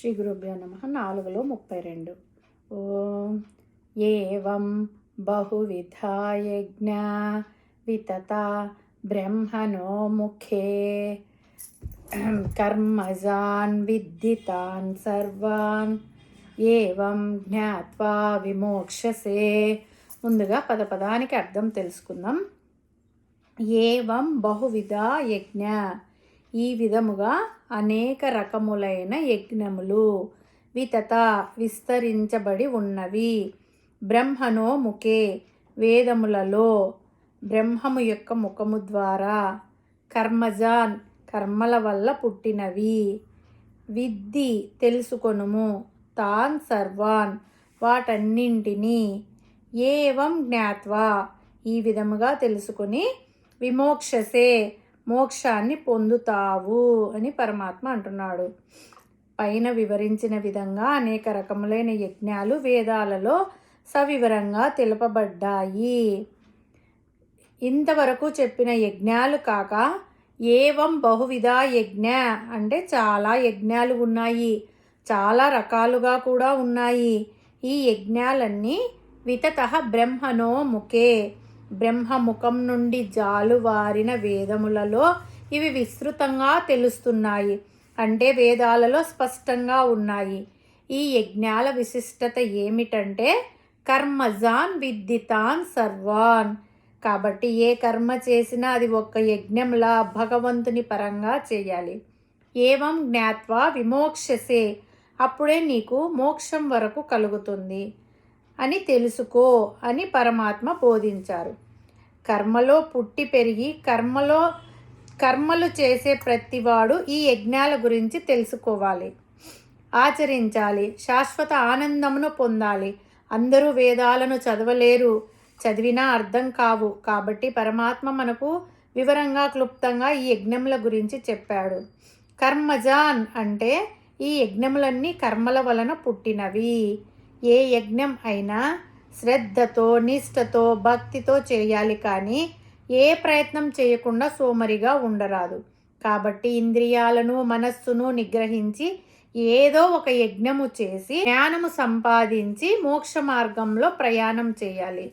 శ్రీ గురుభ్యో నమ. నాలుగులో ముప్పై రెండు. ఓం ఏం బహువిధాయజ్ఞ వితత బ్రహ్మణో ముఖే. కర్మజాన్ విద్దితాన్ సర్వాన్. ఏవం జ్ఞాత్వా విమోక్షసే ముందుగా పదపదానికి అర్థం తెలుసుకుందాం. ఏవం బహువిధ యజ్ఞ ఈ విధముగా అనేక రకములైన యజ్ఞములు వితత విస్తరించబడి ఉన్నవి. బ్రహ్మనో ముఖే వేదములలో బ్రహ్మము యొక్క ముఖము ద్వారా కర్మజాన్ కర్మల వల్ల పుట్టినవి. విద్ది తెలుసుకొనుము తాన్ సర్వాన్ వాటన్నింటినీ. ఏవం జ్ఞాత్వా ఈ విధముగా తెలుసుకుని విమోక్షసే మోక్షాన్ని పొందుతావు అని పరమాత్మ అంటున్నాడు. పైన వివరించిన విధంగా అనేక రకములైన యజ్ఞాలు వేదాలలో సవివరంగా తెలుపబడ్డాయి. ఇంతవరకు చెప్పిన యజ్ఞాలు కాక ఏవం బహువిధ యజ్ఞ అంటే చాలా యజ్ఞాలు ఉన్నాయి. చాలా రకాలుగా కూడా ఉన్నాయి. ఈ యజ్ఞాలన్నీ వితత బ్రహ్మనో ముఖే. బ్రహ్మముఖం నుండి జాలువారిన వేదములలో ఇవి విస్తృతంగా తెలుస్తున్నాయి. అంటే వేదాలలో స్పష్టంగా ఉన్నాయి. ఈ యజ్ఞాల విశిష్టత ఏమిటంటే కర్మజాన్ విద్దితాన్ సర్వాన్. కాబట్టి ఏ కర్మ చేసినా అది ఒక్క యజ్ఞంలా భగవంతుని పరంగా చేయాలి. ఏవం జ్ఞాత్వా విమోక్షసే అప్పుడే నీకు మోక్షం వరకు కలుగుతుంది. అని తెలుసుకో అని పరమాత్మ బోధించారు. కర్మలో పుట్టి పెరిగి కర్మలో కర్మలు చేసే ప్రతివాడు ఈ యజ్ఞాల గురించి తెలుసుకోవాలి. ఆచరించాలి. శాశ్వత ఆనందమును పొందాలి. అందరూ వేదాలను చదవలేరు. చదివినా అర్థం కావు. కాబట్టి పరమాత్మ మనకు వివరంగా క్లుప్తంగా ఈ యజ్ఞముల గురించి చెప్పాడు. కర్మజాన్ అంటే ఈ యజ్ఞములన్నీ కర్మల వలన పుట్టినవి. ఏ యజ్ఞం అయినా శ్రద్ధతో నిష్ఠతో భక్తితో చేయాలి కానీ ఏ ప్రయత్నం చేయకుండా సోమరిగా ఉండరాదు. కాబట్టి ఇంద్రియాలను మనస్సును నిగ్రహించి ఏదో ఒక యజ్ఞము చేసి జ్ఞానము సంపాదించి మోక్ష మార్గంలో ప్రయాణం చేయాలి.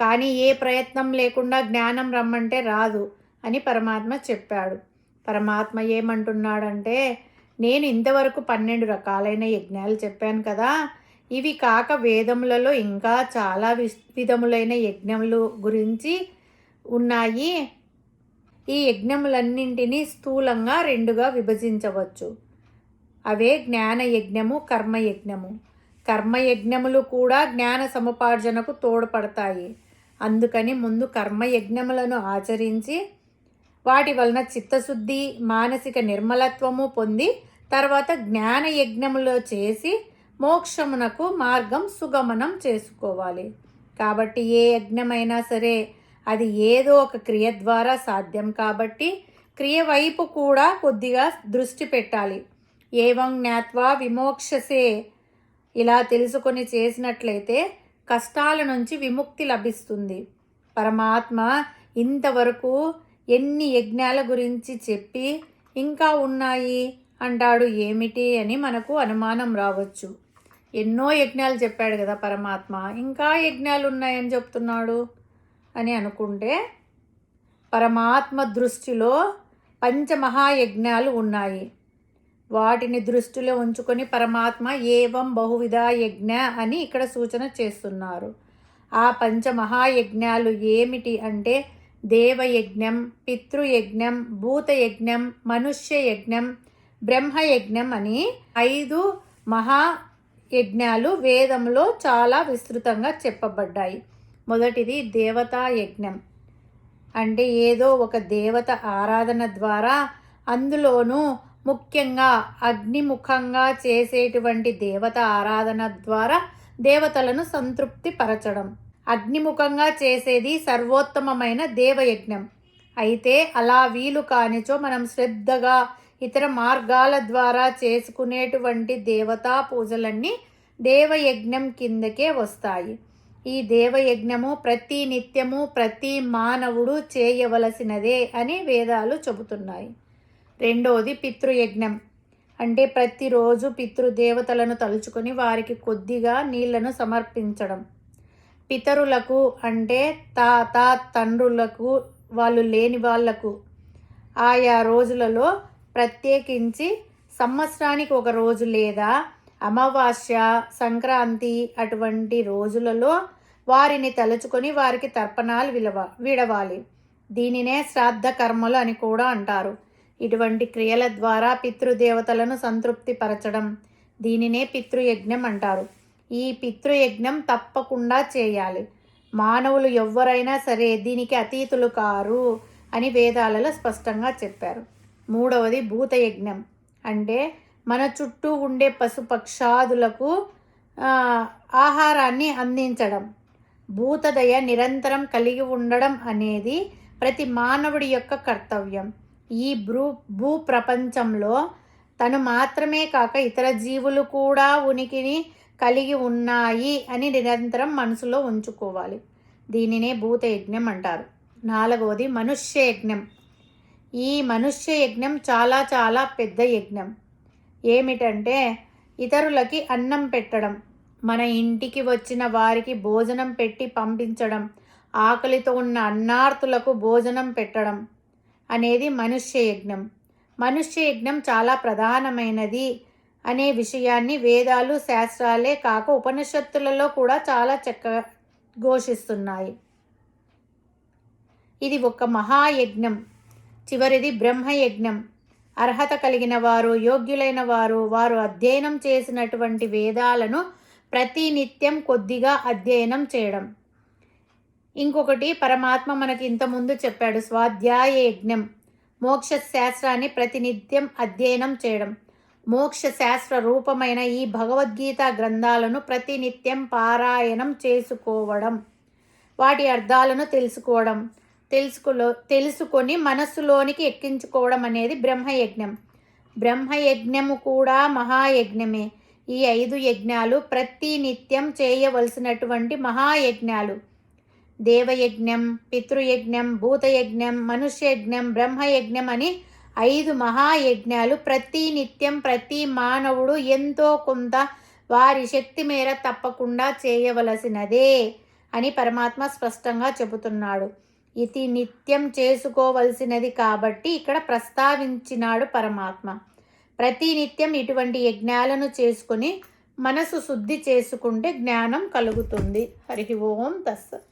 కానీ ఏ ప్రయత్నం లేకుండా జ్ఞానం రమ్మంటే రాదు అని పరమాత్మ చెప్పాడు. పరమాత్మ ఏమంటున్నాడంటే నేను ఇంతవరకు పన్నెండు రకాలైన యజ్ఞాలు చెప్పాను కదా ఇవి కాక వేదములలో ఇంకా చాలా విధములైన యజ్ఞములు గురించి ఉన్నాయి. ఈ యజ్ఞములన్నింటినీ స్థూలంగా రెండుగా విభజించవచ్చు. అవే జ్ఞాన యజ్ఞము కర్మయజ్ఞము కర్మయజ్ఞములు కూడా జ్ఞాన సముపార్జనకు తోడ్పడతాయి. అందుకని ముందు కర్మయజ్ఞములను ఆచరించి వాటి వలన చిత్తశుద్ధి మానసిక నిర్మలత్వము పొంది తర్వాత జ్ఞాన యజ్ఞములో చేసి మోక్షమునకు మార్గం సుగమనం చేసుకోవాలి. కాబట్టి ఏ యజ్ఞమైనా సరే అది ఏదో ఒక క్రియ ద్వారా సాధ్యం కాబట్టి క్రియ వైపు కూడా కొద్దిగా దృష్టి పెట్టాలి. ఏవం జ్ఞాత్వా విమోక్షసే ఇలా తెలుసుకొని చేసినట్లయితే కష్టాల నుంచి విముక్తి లభిస్తుంది. పరమాత్మ ఇంతవరకు ఎన్ని యజ్ఞాల గురించి చెప్పి ఇంకా ఉన్నాయి అంటాడు ఏమిటి అని మనకు అనుమానం రావచ్చు. ఎన్నో యజ్ఞాలు చెప్పాడు కదా పరమాత్మ. ఇంకా యజ్ఞాలు ఉన్నాయని చెప్తున్నాడు అని అనుకుంటే పరమాత్మ దృష్టిలో పంచమహాయజ్ఞాలు ఉన్నాయి. వాటిని దృష్టిలో ఉంచుకొని పరమాత్మ ఏవం బహువిధ యజ్ఞ అని ఇక్కడ సూచన చేస్తున్నారు. ఆ పంచమహాయజ్ఞాలు ఏమిటి అంటే దేవయజ్ఞం పితృయజ్ఞం భూతయజ్ఞం మనుష్య యజ్ఞం బ్రహ్మయజ్ఞం అని ఐదు మహా యజ్ఞాలు వేదంలో చాలా విస్తృతంగా చెప్పబడ్డాయి. మొదటిది దేవతా యజ్ఞం. అంటే ఏదో ఒక దేవత ఆరాధన ద్వారా అందులోనూ ముఖ్యంగా అగ్నిముఖంగా చేసేటువంటి దేవత ఆరాధన ద్వారా దేవతలను సంతృప్తి పరచడం. అగ్నిముఖంగా చేసేది సర్వోత్తమమైన దేవయజ్ఞం. అయితే అలా వీలు కానిచో మనం శ్రద్ధగా ఇతర మార్గాల ద్వారా చేసుకునేటువంటి దేవతా పూజలన్నీ దేవయజ్ఞం కిందకే వస్తాయి. ఈ దేవయజ్ఞము ప్రతి నిత్యము ప్రతి మానవుడు చేయవలసినదే అని వేదాలు చెబుతున్నాయి. రెండోది పితృయజ్ఞం. అంటే ప్రతిరోజు పితృదేవతలను తలుచుకొని వారికి కొద్దిగా నీళ్ళను సమర్పించడం. పితరులకు అంటే తాత తండ్రులకు వాళ్ళు లేని వాళ్ళకు ఆయా రోజులలో ప్రత్యేకించి సంవత్సరానికి ఒక రోజు లేదా అమావాస్య సంక్రాంతి అటువంటి రోజులలో వారిని తలుచుకొని వారికి తర్పణాలు విలవ విడవాలి. దీనినే శ్రాద్ధ కర్మలు అని కూడా అంటారు. ఇటువంటి క్రియల ద్వారా పితృదేవతలను సంతృప్తిపరచడం దీనినే పితృయజ్ఞం అంటారు. ఈ పితృయజ్ఞం తప్పకుండా చేయాలి. మానవులు ఎవ్వరైనా సరే దీనికి అతీతులు కారు అని వేదాలలో స్పష్టంగా చెప్పారు. మూడవది భూతయజ్ఞం. అంటే మన చుట్టూ ఉండే పశుపక్షాదులకు ఆహారాన్ని అందించడం. భూతదయ నిరంతరం కలిగి ఉండడం అనేది ప్రతి మానవుడి యొక్క కర్తవ్యం. ఈ భూ భూ ప్రపంచంలో తను మాత్రమే కాక ఇతర జీవులు కూడా ఉనికిని కలిగి ఉన్నాయి అని నిరంతరం మనసులో ఉంచుకోవాలి. దీనినే భూత యజ్ఞం అంటారు. నాలుగవది మనుష్య యజ్ఞం ఈ మనుష్య యజ్ఞం చాలా చాలా పెద్ద యజ్ఞం. ఏమిటంటే ఇతరులకి అన్నం పెట్టడం మన ఇంటికి వచ్చిన వారికి భోజనం పెట్టి పంపించడం ఆకలితో ఉన్న అన్నార్తులకు భోజనం పెట్టడం అనేది మనుష్య యజ్ఞం. మనుష్య యజ్ఞం చాలా ప్రధానమైనది అనే విషయాన్ని వేదాలు శాస్త్రాలే కాక ఉపనిషత్తులలో కూడా చాలా చక్కగా ఘోషిస్తున్నాయి. ఇది ఒక మహాయజ్ఞం. చివరిది బ్రహ్మయజ్ఞం. అర్హత కలిగిన వారు యోగ్యులైన వారు వారు అధ్యయనం చేసినటువంటి వేదాలను ప్రతినిత్యం కొద్దిగా అధ్యయనం చేయడం. ఇంకొకటి పరమాత్మ మనకి ఇంతకుముందు చెప్పాడు స్వాధ్యాయ యజ్ఞం మోక్ష శాస్త్రాన్ని ప్రతినిత్యం అధ్యయనం చేయడం. మోక్ష శాస్త్ర రూపమైన ఈ భగవద్గీత గ్రంథాలను ప్రతినిత్యం పారాయణం చేసుకోవడం. వాటి అర్థాలను తెలుసుకోవడం. తెలుసుకోలో తెలుసుకొని మనస్సులోనికి ఎక్కించుకోవడం అనేది బ్రహ్మయజ్ఞం. బ్రహ్మయజ్ఞము కూడా మహాయజ్ఞమే. ఈ ఐదు యజ్ఞాలు ప్రతి నిత్యం చేయవలసినటువంటి మహాయజ్ఞాలు. దేవయజ్ఞం పితృయజ్ఞం భూతయజ్ఞం మనుష్యయజ్ఞం బ్రహ్మయజ్ఞం అని ఐదు మహాయజ్ఞాలు ప్రతి నిత్యం ప్రతి మానవుడు ఎంతో కొంత వారి శక్తి మేర తప్పకుండా చేయవలసినదే అని పరమాత్మ స్పష్టంగా చెబుతున్నాడు. ఇది నిత్యం చేసుకోవలసినది కాబట్టి ఇక్కడ ప్రస్తావించినాడు పరమాత్మ. ప్రతి నిత్యం ఇటువంటి యజ్ఞాలను చేసుకుని మనసు శుద్ధి చేసుకుంటే జ్ఞానం కలుగుతుంది. హరి ఓం తస్సత్